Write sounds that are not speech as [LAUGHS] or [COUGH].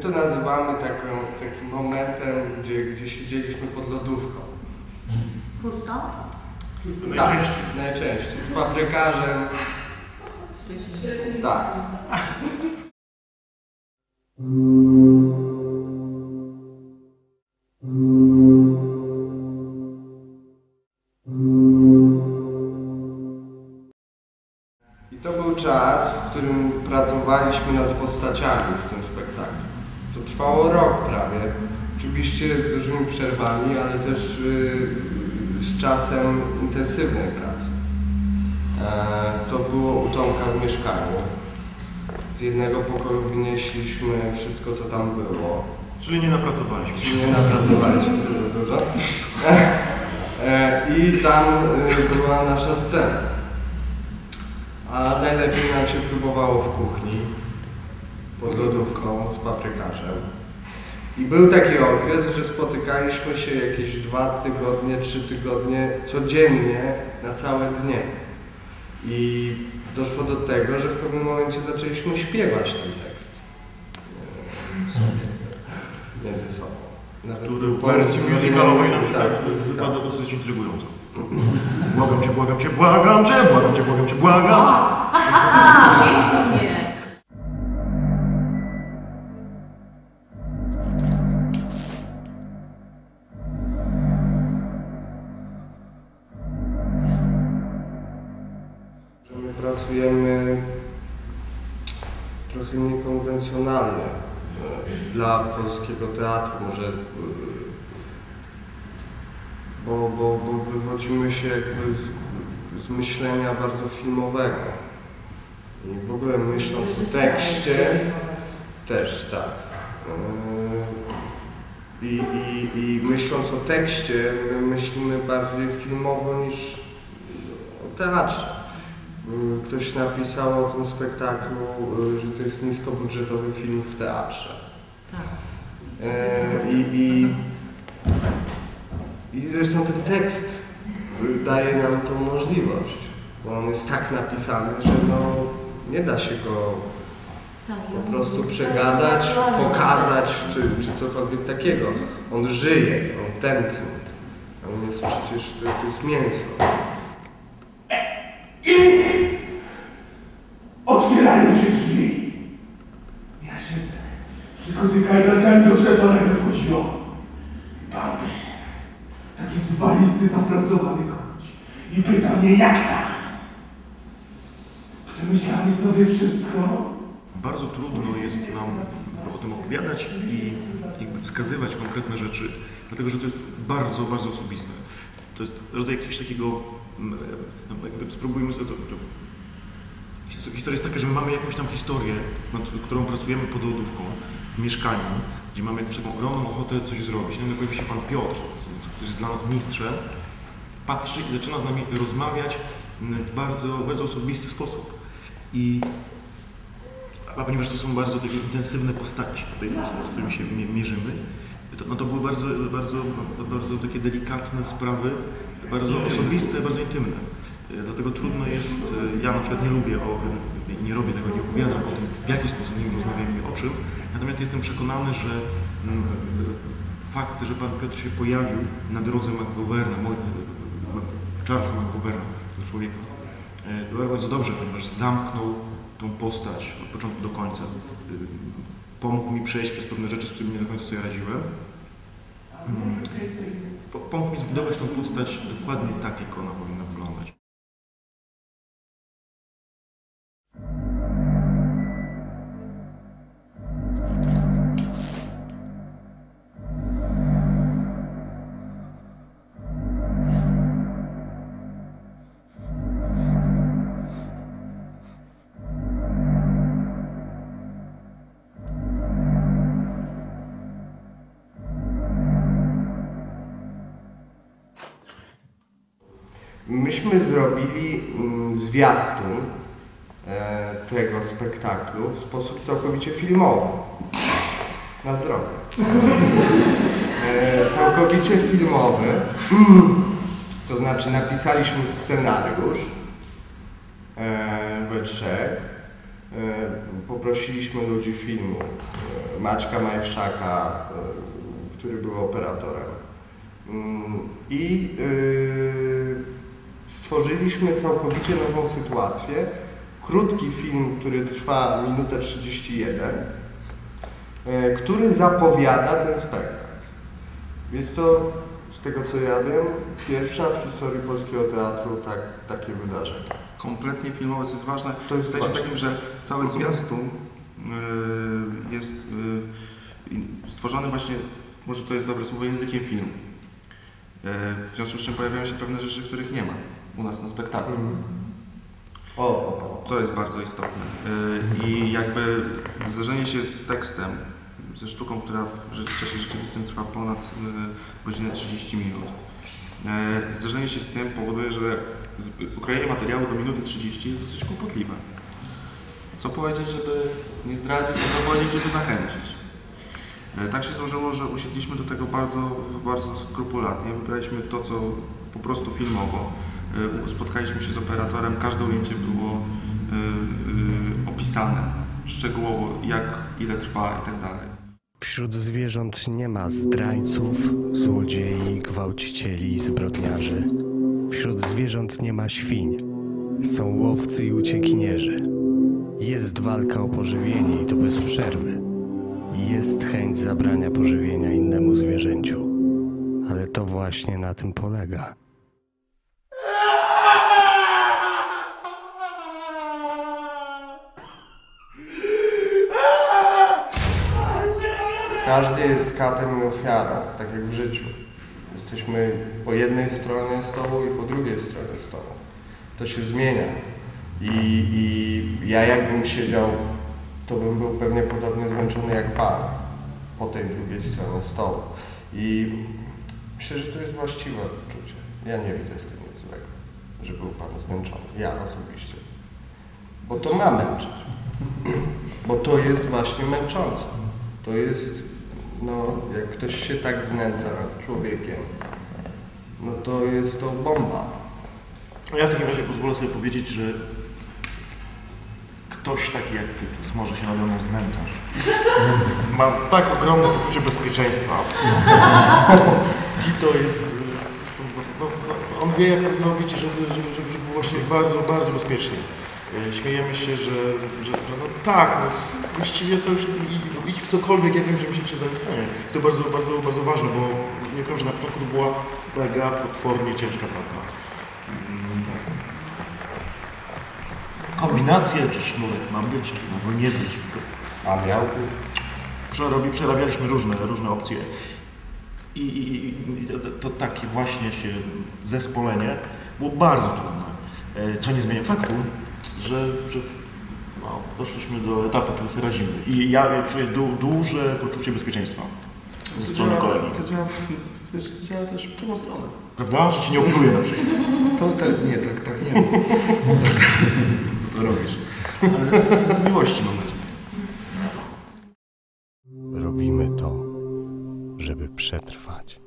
My to nazywamy taką, takim momentem, gdzie, gdzie siedzieliśmy pod lodówką. Pusto? Najczęściej. Tak, najczęściej. Z paprykarzem. Tak. I to był czas, w którym pracowaliśmy nad postaciami w tym spektaklu. Trwało rok prawie. Oczywiście z dużymi przerwami, ale też y, z czasem intensywnej pracy. E, to było u Tomka w mieszkaniu. Z jednego pokoju wynieśliśmy wszystko, co tam było. Czyli nie napracowaliśmy. Czyli nie napracowaliśmy dużo, dużo. E, I tam y, była nasza scena. A najlepiej nam się próbowało w kuchni, pod lodówką, z paprykarzem. I był taki okres, że spotykaliśmy się jakieś dwa tygodnie, trzy tygodnie codziennie na całe dnie. I doszło do tego, że w pewnym momencie zaczęliśmy śpiewać ten tekst e, sobie, między sobą. Nawet Który w wersji musicalowej na zrobienia- przykład tak, wypada dosyć intrygująco. Błagam cię, błagam cię, błagam cię, błagam cię, błagam cię, błagam cię. [LAUGHS] Nie. że dla polskiego teatru, może e, bo, bo, bo wywodzimy się jakby z, z myślenia bardzo filmowego. I w ogóle myśląc o tekście, też tak. E, I, i, I myśląc o tekście, my myślimy bardziej filmowo niż o teatrze. Y, Ktoś napisał o tym spektaklu, y, że to jest niskobudżetowy film w teatrze. Tak. E, I, i, I zresztą ten tekst y, daje nam tą możliwość, bo on jest tak napisany, że no, nie da się go Tak, po prostu przegadać, pokazać czy, czy cokolwiek takiego. On żyje, on tętni. On jest przecież, to, to jest mięso. Otwierają się drzwi. Ja siedzę. Przykuty kajdankami do szefa nagle wchodziło. Pan, zwalisty, zapracowany kogoś. I pyta mnie, jak tam? Przemyślałeś sobie wszystko? Bardzo trudno jest nam o tym opowiadać i jakby wskazywać konkretne rzeczy, dlatego że to jest bardzo, bardzo osobiste. To jest rodzaj jakiegoś takiego, mm, e, jakby spróbujmy sobie to, historia jest taka, że my mamy jakąś tam historię, nad którą pracujemy pod lodówką w mieszkaniu, gdzie mamy taką ogromną ochotę coś zrobić. Nagle pojawia się pan Piotr, który jest dla nas mistrzem, patrzy i zaczyna z nami rozmawiać mm, w bardzo, bardzo osobisty sposób. I a ponieważ to są bardzo takie intensywne postaci, tutaj, z którymi się mie- mierzymy, to, no to były bardzo, bardzo, bardzo takie delikatne sprawy, bardzo osobiste, bardzo intymne. E, Dlatego trudno jest, e, ja na przykład nie lubię, o, nie robię tego, nie opowiadam o tym, w jaki sposób z nim rozmawiamy i o czym, natomiast jestem przekonany, że mm, fakt, że pan Piotr się pojawił na drodze McGoverna, e, Charlesa McGoverna, tego człowieka, e, było bardzo dobrze, ponieważ zamknął tą postać od początku do końca. Y, Pomógł mi przejść przez pewne rzeczy, z którymi nie do końca sobie radziłem. Mm. Po- Pomógł mi zbudować tą postać dokładnie tak, jak ona powinna wyglądać. Myśmy zrobili mm, zwiastun e, tego spektaklu w sposób całkowicie filmowy. Na zdrowie. E, całkowicie filmowy. [CLEARS THROAT] To znaczy napisaliśmy scenariusz e, we trzech Poprosiliśmy ludzi filmu, Maćka Majszaka, który był operatorem. Mm, I e, stworzyliśmy całkowicie nową sytuację. Krótki film, który trwa minutę 31, e, który zapowiada ten spektakl. Jest to, z tego co ja wiem, pierwsza w historii polskiego teatru tak, takie wydarzenie. Kompletnie filmowe, co jest ważne, To jest w sensie takim, że cały zwiastun yy, jest yy, in- stworzony właśnie, może to jest dobre słowo, językiem filmu. W związku z czym pojawiają się pewne rzeczy, których nie ma u nas na spektaklu. O, o, o. Co jest bardzo istotne. Yy, I jakby zderzenie się z tekstem, ze sztuką, która w czasie rzeczywistym trwa ponad yy, godzinę 30 minut. Yy, Zderzenie się z tym powoduje, że ukrojenie materiału do minuty 30 jest dosyć kłopotliwe. Co powiedzieć, żeby nie zdradzić, a co powiedzieć, żeby zachęcić. Tak się złożyło, że usiedliśmy do tego bardzo, bardzo skrupulatnie. Wybraliśmy to, co po prostu filmowo. U- Spotkaliśmy się z operatorem, każde ujęcie było e, e, opisane szczegółowo, jak, ile trwa i tak dalej. Wśród zwierząt nie ma zdrajców, złodziei, gwałcicieli i zbrodniarzy. Wśród zwierząt nie ma świń. Są łowcy i uciekinierzy. Jest walka o pożywienie i to bez przerwy. Jest chęć zabrania pożywienia innemu zwierzęciu. Ale to właśnie na tym polega. Każdy jest katem i ofiarą, tak jak w życiu. Jesteśmy po jednej stronie stołu i po drugiej stronie stołu. To się zmienia. I, I ja jakbym siedział, to bym był pewnie podobnie zmęczony jak Pan po tej drugiej stronie stołu. I myślę, że to jest właściwe uczucie. Ja nie widzę w tym nic złego, że był Pan zmęczony. Ja osobiście. Bo to ma męczyć. Bo to jest właśnie męczące. To jest, no, jak ktoś się tak znęca nad człowiekiem, no to jest to bomba. Ja w takim razie pozwolę sobie powiedzieć, że ktoś taki jak Tytus może się nade mną znęcać. [LAUGHS] Mam tak ogromne poczucie bezpieczeństwa. [LAUGHS] Tito jest... jest no, no, on wie jak to zrobić, żeby, żeby, żeby, żeby było właśnie bardzo, bardzo bezpiecznie. E, Śmiejemy się, że, że, że no tak, no, właściwie to już i- idź w cokolwiek, ja wiem, że mi się krzywda nie stanie. I to bardzo, bardzo, bardzo ważne, bo nie wiem, że na początku to była mega potwornie ciężka praca. Mm, Kombinacja czy sznurek ma być, albo nie być. A miał. Przerobi, przerabialiśmy różne, różne opcje. I, i, i to, to takie właśnie się zespolenie było bardzo trudne. E, Co nie zmienia faktu, że, że no, doszliśmy do etapu, kiedy sobie radzimy. I ja czuję du, duże poczucie bezpieczeństwa ze To strony działa, kolegi. to działa, w- wiesz, to działa też w drugą stronę. Prawda? Że ci nie opluje na przykład. To te, nie, tak, tak nie mów. Tak, [LAUGHS] to robisz. Ale z, z miłości mam nadzieję. Robimy to, żeby przetrwać.